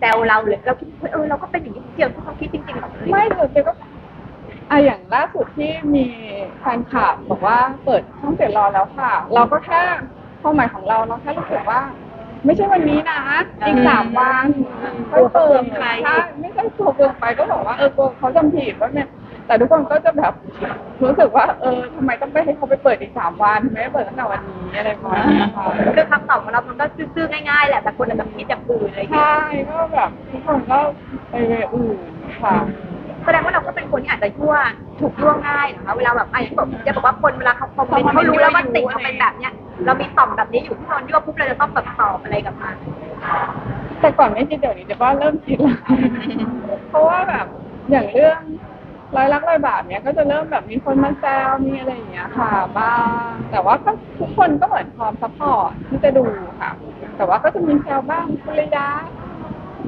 แซวเราหรือเราคิดเฮ้ยเออเราก็เป็นอย่างนี้เดียวที่เขาคิดจริงๆหรอไม่เลยเจก็อะอย่างล่าสุดที่มีแฟนคลับบอกว่าเปิดช่องเจ็ดรอแล้วค่ะ เราก็แค่ความหมายของเราเราแค่รู้สึกว่า ไม่ใช่วันนี้นะ อีกสามวันค่อยเปิดใช่ไม่ใช่ตัวเกินไปก็บอกว่าเออกลัวเขาจำผิดว่าเนี่ยแต่ทุกคนก็จะแบบรู้สึกว่า เออทำไมต้องไปให้เขาไปเปิดอีกสามวันทำไมไม่เปิดตั้งแต่วันนี้อะไรประมาณนี้ค่ะคือคำตอบของเรามันก็ ซื่อๆง่ายๆแหละแต่คนอาจจะคิดอย่างอื่นอะไรอย่างเงี้ยใช่ก็แบบทุกคนก็ไปเวอื่นค่ะ แสดงว่าเราก็เป็นคนที่อาจจะยั่วถูกยั่วง่ายนะคะ เวลาแบบไอ้บอกจะบอกว่าคนเวลาเขาคอมเมนต์เขารู้แล้วว่าติ่งเขาเป็นแบบเนี้ย เรามีต่อมแบบนี้อยู่ที่นอนยั่วปุ๊บเราจะต้องแบบตอบอะไรกับมันแต่ก่อนไม่คิดเดี๋ยวนี้เดี๋ยวว่าเริ่มคิดแล้วเพราะว่าแบบอย่างเรื่อง ร้อยลักร้อยบาทเนี้ยก็จะเริ่มแบบมีคนมาแซวมีอะไรอย่างเงี้ยค่ะบ้างแต่ว่าก็ทุกคนก็เหมือนพร้อมซัพพอร์ตที่จะดูค่ะ แต่ว่าก็จะมีแซวบ้างคุณระยะ